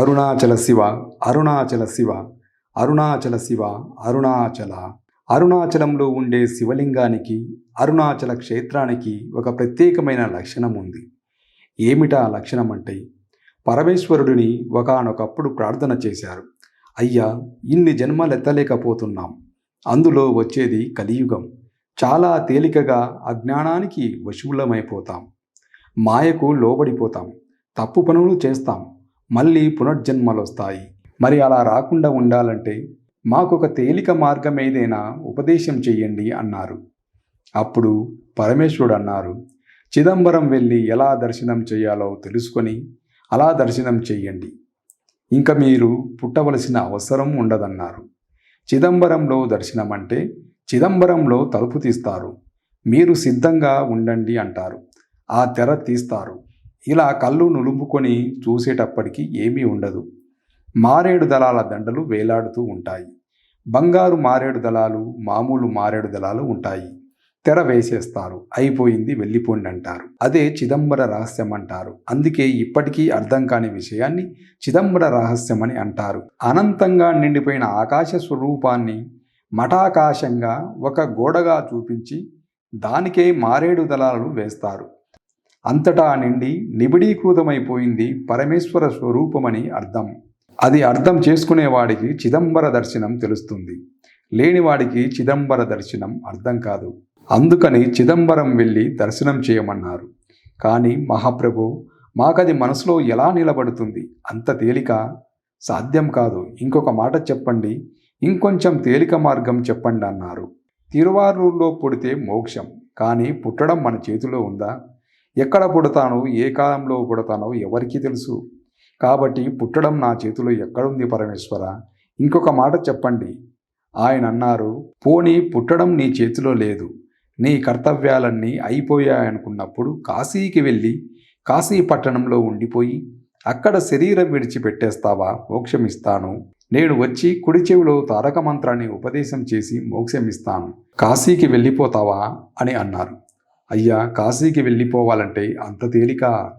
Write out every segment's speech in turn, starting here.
అరుణాచల శివ అరుణాచల శివ అరుణాచల శివ అరుణాచల. అరుణాచలంలో ఉండే శివలింగానికి అరుణాచల క్షేత్రానికి ఒక ప్రత్యేకమైన లక్షణం ఉంది. ఏమిటా లక్షణం అంటే పరమేశ్వరుడిని ఒకానొకప్పుడు ప్రార్థన చేశారు. అయ్యా ఇన్ని జన్మలెత్తలేకపోతున్నాం. అందులో వచ్చేది కలియుగం. చాలా తేలికగా అజ్ఞానానికి వశువులమైపోతాం మాయకు లోబడిపోతాం. తప్పు పనులు చేస్తాం. మళ్ళీ పునర్జన్మలొస్తాయి. మరి అలా రాకుండా ఉండాలంటే మాకొక తేలిక మార్గం ఏదైనా ఉపదేశం చెయ్యండి అన్నారు. అప్పుడు పరమేశ్వరుడు అన్నారు చిదంబరం వెళ్ళి ఎలా దర్శనం చేయాలో తెలుసుకొని అలా దర్శనం చెయ్యండి. ఇంకా మీరు పుట్టవలసిన అవసరం ఉండదన్నారు. చిదంబరంలో దర్శనం అంటే చిదంబరంలో తలుపు తీస్తారు. మీరు సిద్ధంగా ఉండండి అంటారు. ఆ తెర తీస్తారు. ఇలా కళ్ళు నులుపుకొని చూసేటప్పటికి ఏమీ ఉండదు. మారేడు దళాల దండలు వేలాడుతూ ఉంటాయి. బంగారు మారేడు దళాలు మామూలు మారేడు దళాలు ఉంటాయి. తెర వేసేస్తారు. అయిపోయింది వెళ్ళిపోండి అంటారు అదే చిదంబర రహస్యం అంటారు అందుకే ఇప్పటికీ అర్థం కాని విషయాన్ని చిదంబర రహస్యం అని అంటారు. అనంతంగా నిండిపోయిన ఆకాశ స్వరూపాన్ని మఠాకాశంగా ఒక గోడగా చూపించి దానికే మారేడు దళాలు వేస్తారు. అంతటా నిండి నిబిడీకృతమైపోయింది పరమేశ్వర స్వరూపమని అర్థం. అది అర్థం చేసుకునేవాడికి చిదంబర దర్శనం తెలుస్తుంది. లేనివాడికి చిదంబర దర్శనం అర్థం కాదు. అందుకని చిదంబరం వెళ్ళి దర్శనం చేయమన్నారు. కానీ మహాప్రభు మాకది మనసులో ఎలా నిలబడుతుంది? అంత తేలిక? సాధ్యం కాదు. ఇంకొక మాట చెప్పండి. ఇంకొంచెం తేలిక మార్గం చెప్పండి అన్నారు తిరువారూరులో పుడితే మోక్షం. కానీ పుట్టడం మన చేతిలో ఉందా? ఎక్కడ పుడతానో ఏ కాలంలో పుడతానో ఎవరికి తెలుసు. కాబట్టి పుట్టడం నా చేతిలో ఎక్కడుంది పరమేశ్వర? ఇంకొక మాట చెప్పండి. ఆయన అన్నారు పోనీ పుట్టడం నీ చేతిలో లేదు. నీ కర్తవ్యాలన్నీ అయిపోయాయనుకున్నప్పుడు కాశీకి వెళ్ళి కాశీ పట్టణంలో ఉండిపోయి అక్కడ శరీరం విడిచిపెట్టేస్తావా? మోక్షమిస్తాను. నేను వచ్చి కుడి చెవిలో తారక మంత్రాన్ని ఉపదేశం చేసి మోక్షమిస్తాను. కాశీకి వెళ్ళిపోతావా? అని అన్నారు. అయ్యా కాశీకి వెళ్ళిపోవాలంటే అంత తేలిక.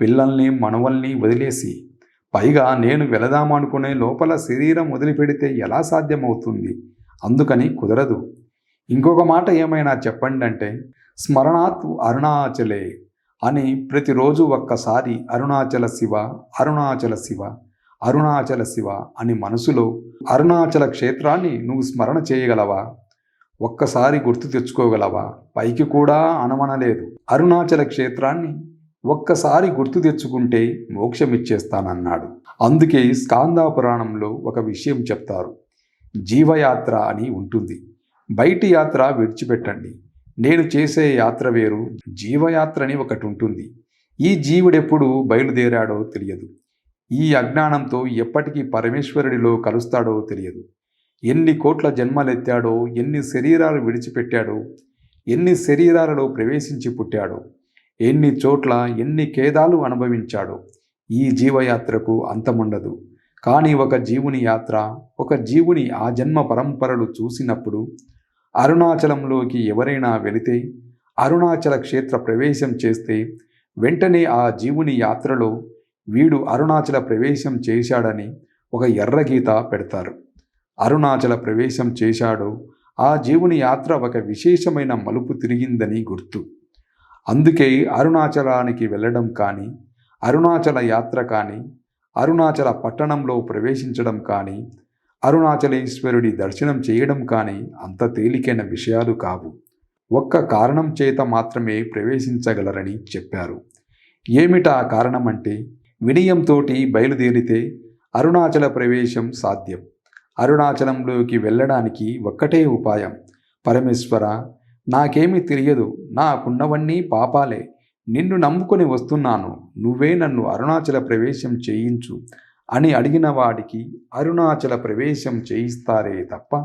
పిల్లల్ని మనవల్ని వదిలేసి. పైగా నేను వెళదామనుకునే లోపల శరీరం వదిలిపెడితే ఎలా సాధ్యమవుతుంది? అందుకని కుదరదు. ఇంకొక మాట ఏమైనా చెప్పండి అంటే స్మరణాత్ అరుణాచలే అని ప్రతిరోజు ఒక్కసారి అరుణాచల శివ అరుణాచల శివ అరుణాచల శివ అని మనసులో అరుణాచల క్షేత్రాన్ని నువ్వు స్మరణ చేయగలవా? ఒక్కసారి గుర్తు తెచ్చుకోగలవా? పైకి కూడా అనుమనలేదు. అరుణాచల క్షేత్రాన్ని ఒక్కసారి గుర్తు తెచ్చుకుంటే మోక్షమిచ్చేస్తానన్నాడు. అందుకే స్కాందా పురాణంలో ఒక విషయం చెప్తారు. జీవయాత్ర అని ఉంటుంది. బయటి యాత్ర విడిచిపెట్టండి. నేను చేసే యాత్ర వేరు జీవయాత్ర అని ఒకటి ఉంటుంది. ఈ జీవుడెప్పుడు బయలుదేరాడో తెలియదు. ఈ అజ్ఞానంతో ఎప్పటికీ పరమేశ్వరుడిలో కలుస్తాడో తెలియదు. ఎన్ని కోట్ల జన్మలెత్తాడో ఎన్ని శరీరాలు విడిచిపెట్టాడో ఎన్ని శరీరాలలో ప్రవేశించి పుట్టాడో ఎన్ని చోట్ల ఎన్ని ఖేదాలు అనుభవించాడో ఈ జీవయాత్రకు అంతముండదు. కానీ ఒక జీవుని యాత్ర ఒక జీవుని ఆ జన్మ పరంపరలు చూసినప్పుడు అరుణాచలంలోకి ఎవరైనా వెళితే అరుణాచల క్షేత్ర ప్రవేశం చేస్తే వెంటనే ఆ జీవుని యాత్రలో వీడు అరుణాచల ప్రవేశం చేశాడని ఒక ఎర్రగీత పెడతారు. అరుణాచల ప్రవేశం చేశాడో. ఆ జీవుని యాత్ర ఒక విశేషమైన మలుపు తిరిగిందని గుర్తు. అందుకే అరుణాచలానికి వెళ్ళడం కానీ అరుణాచల యాత్ర కానీ అరుణాచల పట్టణంలో ప్రవేశించడం కానీ అరుణాచలేశ్వరుడి దర్శనం చేయడం కానీ అంత తేలికైన విషయాలు కావు. ఒక్క కారణం చేత మాత్రమే ప్రవేశించగలరని చెప్పారు. ఏమిటా కారణం అంటే వినయంతోటి బయలుదేరితే అరుణాచల ప్రవేశం సాధ్యం. అరుణాచలంలోకి వెళ్ళడానికి ఒక్కటే ఉపాయం. పరమేశ్వర నాకేమీ తెలియదు. నాకున్నవన్నీ పాపాలే. నిన్ను నమ్ముకొని వస్తున్నాను. నువ్వే నన్ను అరుణాచల ప్రవేశం చేయించు అని అడిగిన వాడికి అరుణాచల ప్రవేశం చేయిస్తారే తప్ప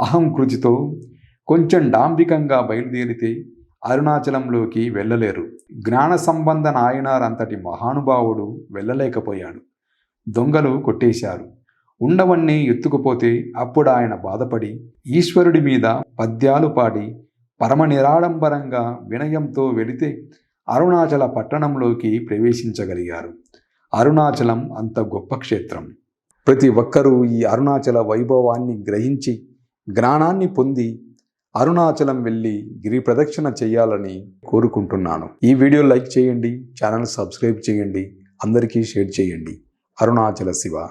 అహంకృతితో కొంచెం డాంబికంగా బయలుదేరితే అరుణాచలంలోకి వెళ్ళలేరు. జ్ఞాన సంబంధ నాయనారంతటి మహానుభావుడు వెళ్ళలేకపోయాడు. దొంగలు కొట్టేశారు. ఉండవన్నీ ఎత్తుకుపోతే అప్పుడు ఆయన బాధపడి ఈశ్వరుడి మీద పద్యాలు పాడి పరమ నిరాడంబరంగా వినయంతో వెళితే అరుణాచల పట్టణంలోకి ప్రవేశించగలిగారు. అరుణాచలం అంత గొప్ప క్షేత్రం. ప్రతి ఒక్కరూ ఈ అరుణాచల వైభవాన్ని గ్రహించి జ్ఞానాన్ని పొంది అరుణాచలం వెళ్ళి గిరి ప్రదక్షిణ చేయాలని కోరుకుంటున్నాను. ఈ వీడియో లైక్ చేయండి ఛానల్ సబ్స్క్రైబ్ చేయండి అందరికీ షేర్ చేయండి. అరుణాచల శివ.